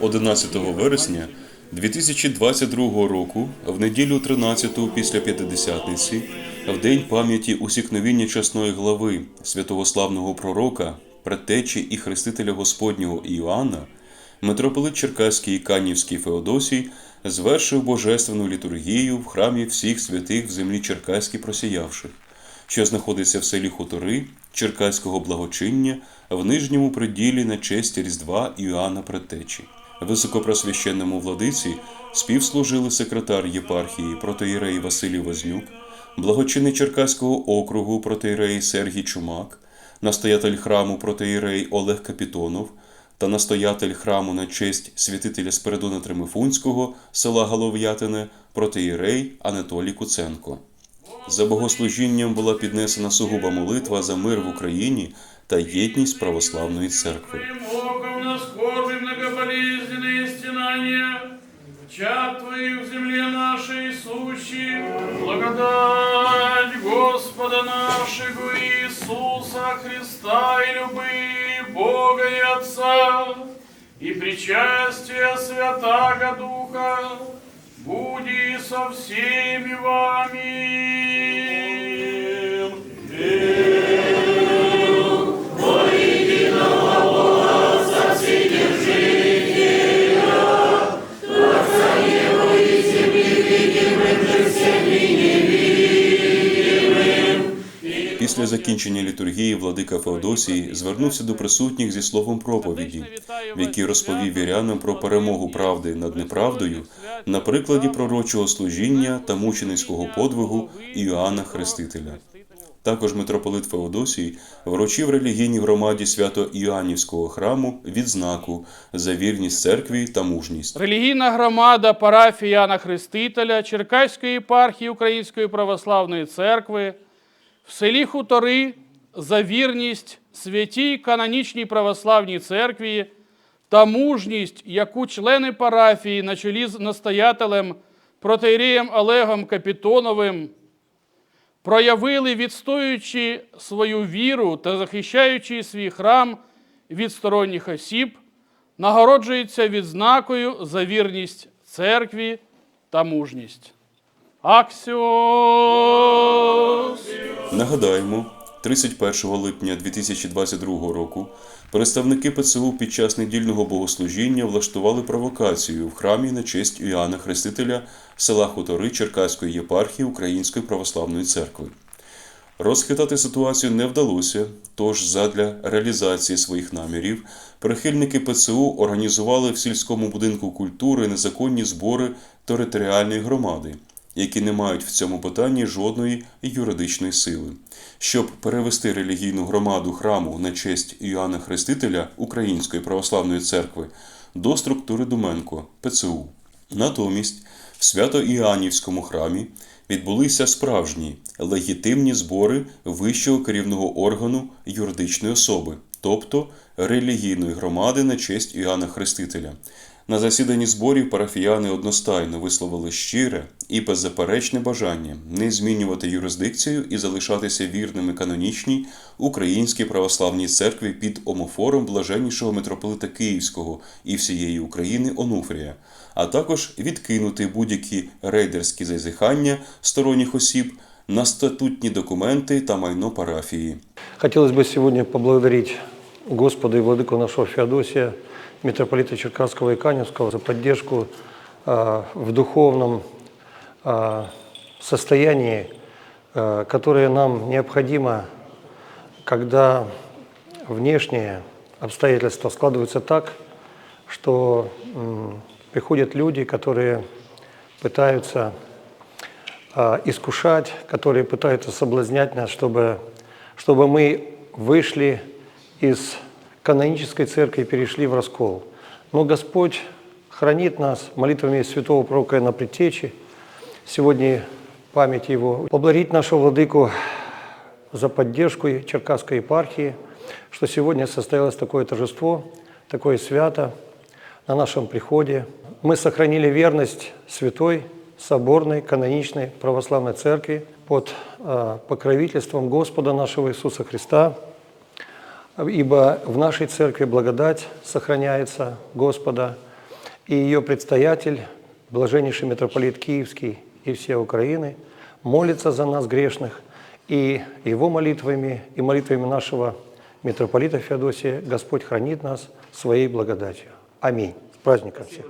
11 вересня 2022 року, в неділю 13-ту після П'ятидесятниці, в день пам'яті усікновіння чесної глави святославного пророка, предтечі і хрестителя Господнього Іоанна, митрополит Черкаський і Канівський Феодосій звершив божественну літургію в храмі всіх святих в землі Черкаській просіявших, що знаходиться в селі Хутори Черкаського благочиння в нижньому приділі на честь Різдва Іоанна Предтечі. Високопросвященному владиці співслужили секретар єпархії протоїрей Василій Вознюк, благочинний Черкаського округу протоїрей Сергій Чумак, настоятель храму протоїрей Олег Капітонов та настоятель храму на честь святителя Спиридона Тримифунського села Голов'ятине протоїрей Анатолій Куценко. За богослужінням була піднесена сугуба молитва за мир в Україні та єдність православної церкви. Богом на скорби многоболезненные стенания, чад Твоих в земле нашей сущи, благодать Господа нашего Иисуса Христа и любви Бога и Отца, и причастие Святаго Духа, буди со всеми вами. Після закінчення літургії владика Феодосій звернувся до присутніх зі словом проповіді, в якій розповів вірянам про перемогу правди над неправдою на прикладі пророчого служіння та мученицького подвигу Іоанна Хрестителя. Також митрополит Феодосій вручив релігійній громаді свято Іоаннівського храму відзнаку за вірність церкві та мужність. Релігійна громада парафії Яна Хрестителя Черкаської єпархії Української православної церкви в селі Хутори за вірність святій канонічній православній церкві та мужність, яку члени парафії на чолі з настоятелем протеєреєм Олегом Капітоновим проявили, відстоюючи свою віру та захищаючи свій храм від сторонніх осіб, нагороджується відзнакою за вірність церкві та мужність. Аксіос! Нагадаємо, 31 липня 2022 року представники ПЦУ під час недільного богослужіння влаштували провокацію в храмі на честь Іоанна Хрестителя села Хутори Черкаської єпархії Української православної церкви. Розхитати ситуацію не вдалося, тож задля реалізації своїх намірів прихильники ПЦУ організували в сільському будинку культури незаконні збори територіальної громади, які не мають в цьому питанні жодної юридичної сили, щоб перевести релігійну громаду храму на честь Іоанна Хрестителя Української православної церкви до структури Думенко ПЦУ. Натомість в Свято-Іоаннівському храмі відбулися справжні легітимні збори вищого керівного органу юридичної особи, тобто релігійної громади на честь Іоанна Хрестителя. На засіданні зборів парафіяни одностайно висловили щире і беззаперечне бажання не змінювати юрисдикцію і залишатися вірними канонічній Українській православній церкві під омофором блаженнішого митрополита Київського і всієї України Онуфрія, а також відкинути будь-які рейдерські зазіхання сторонніх осіб на статутні документи та майно парафії. Хотелось бы сегодня поблагодарить Господа и Владыку нашего Феодосия, митрополита Черкасского и Каневского за поддержку а, в духовном а, состоянии, а, которое нам необходимо, когда внешние обстоятельства складываются так, что приходят люди, которые пытаются искушать, которые пытаются соблазнять нас, чтобы, чтобы мы вышли из канонической церкви перешли в раскол. Но Господь хранит нас молитвами святого пророка на предтечи. Сегодня память его. Поблагодарить нашего владыку за поддержку Черкасской епархии, что сегодня состоялось такое торжество, такое свято на нашем приходе. Мы сохранили верность святой, соборной, каноничной православной церкви под э, покровительством Господа нашего Иисуса Христа, ибо в нашей церкви благодать сохраняется Господа, и ее предстоятель, блаженнейший митрополит Киевский и все Украины, молится за нас грешных, и его молитвами, и молитвами нашего митрополита Феодосия Господь хранит нас своей благодатью. Аминь. С праздником всех!